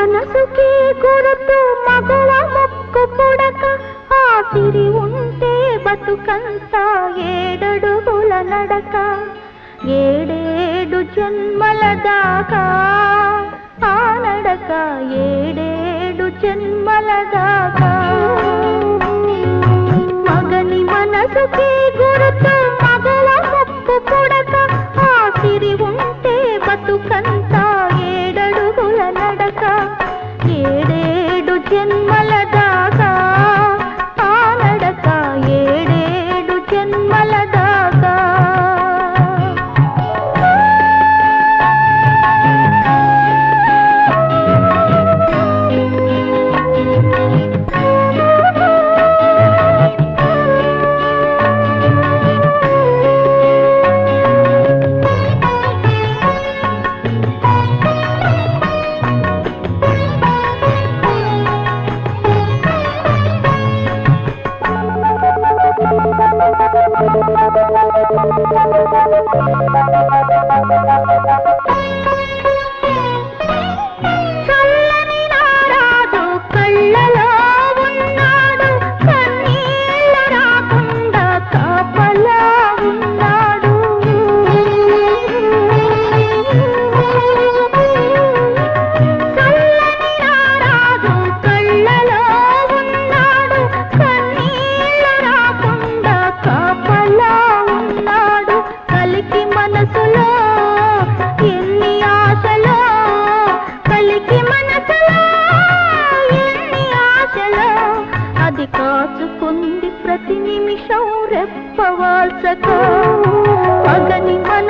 మనసుకి గురుతు మగువ ముక్కు పుడక ఆ ఉంటే బతుకంతా ఏడడుగుల నడక. ఏడేడు జన్మల దాకా ఆ నడక ఏడేడు జన్మల దాకా. మగని మనసుకి గురుతు Thank you. కళ అది కాచుకుంది ప్రతి నిమిషం రెప్పవాల్చక. పగని మన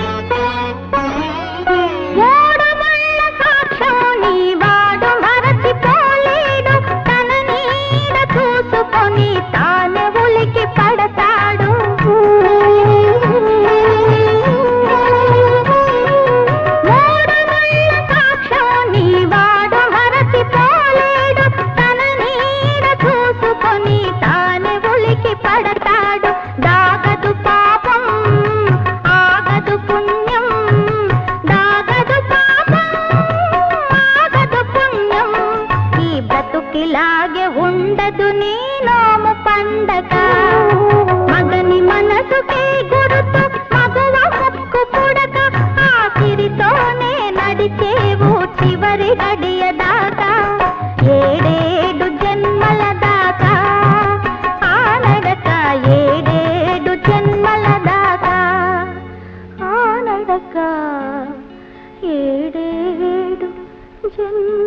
ఇలాగే ఉండదు నీ నోము పండగ. మగని మనసుకే గురుతు మగువ ముక్కు పుడక ఆఖరితోనే నడిచేవు చివరి గడియదాకా ఏడేడు జన్మల దాకా ఆ నడక ఏడేడు జన్మల దాకా ఆ నడక ఏడేడు జన్మ